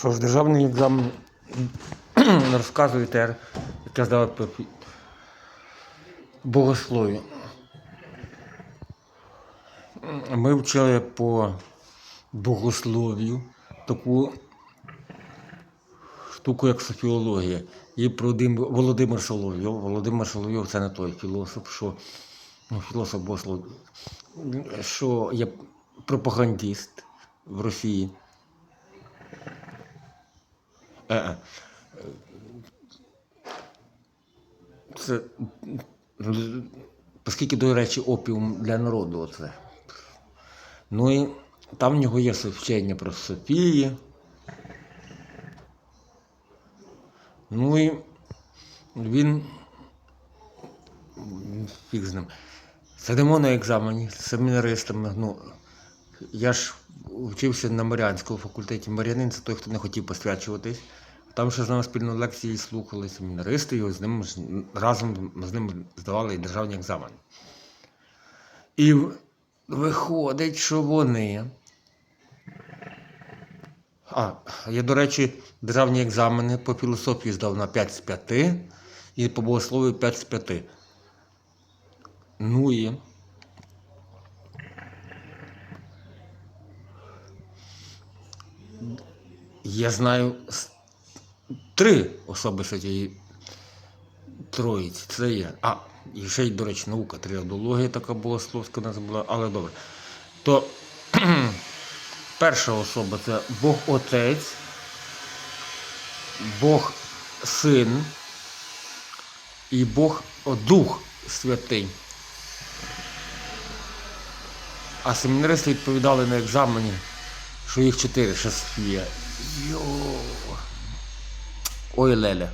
Що ж, державний екзамен розказуєте, як я здав по фі- Ми вчили по богослов'ю таку штуку, як софіологія. І про Дим- Володимир Соловйов. Володимир Соловйов це не той філософ, що ну, філософ богослов, що є пропагандист в Росії. Е-е. Це, оскільки, до речі, опіум для народу оце. Ну і там в нього є вчення про Софії. Ну і він. Фіг з ним. Сидимо на екзамені з семінаристами. Ну, я ж вчився на Маріанському факультеті. Маріанин це той, хто не хотів посвячуватись. Там ще з нами спільно лекції слухали семінаристи, і з ним разом з ним здавали державні екзамени. І виходить, що вони. А, я, до речі, державні екзамени по філософії здав на 5 з 5 і по богословію 5 з 5. Ну і. Я знаю три особи цієї троїці. Це є. А, і ще й, до речі, наука, тріадологія така богословська у нас була, але добре. То перша особа це Бог Отець, Бог Син і Бог Дух Святий. А семінаристи відповідали на екзамені, що їх чотири ще є. Йо. Ой, Леля.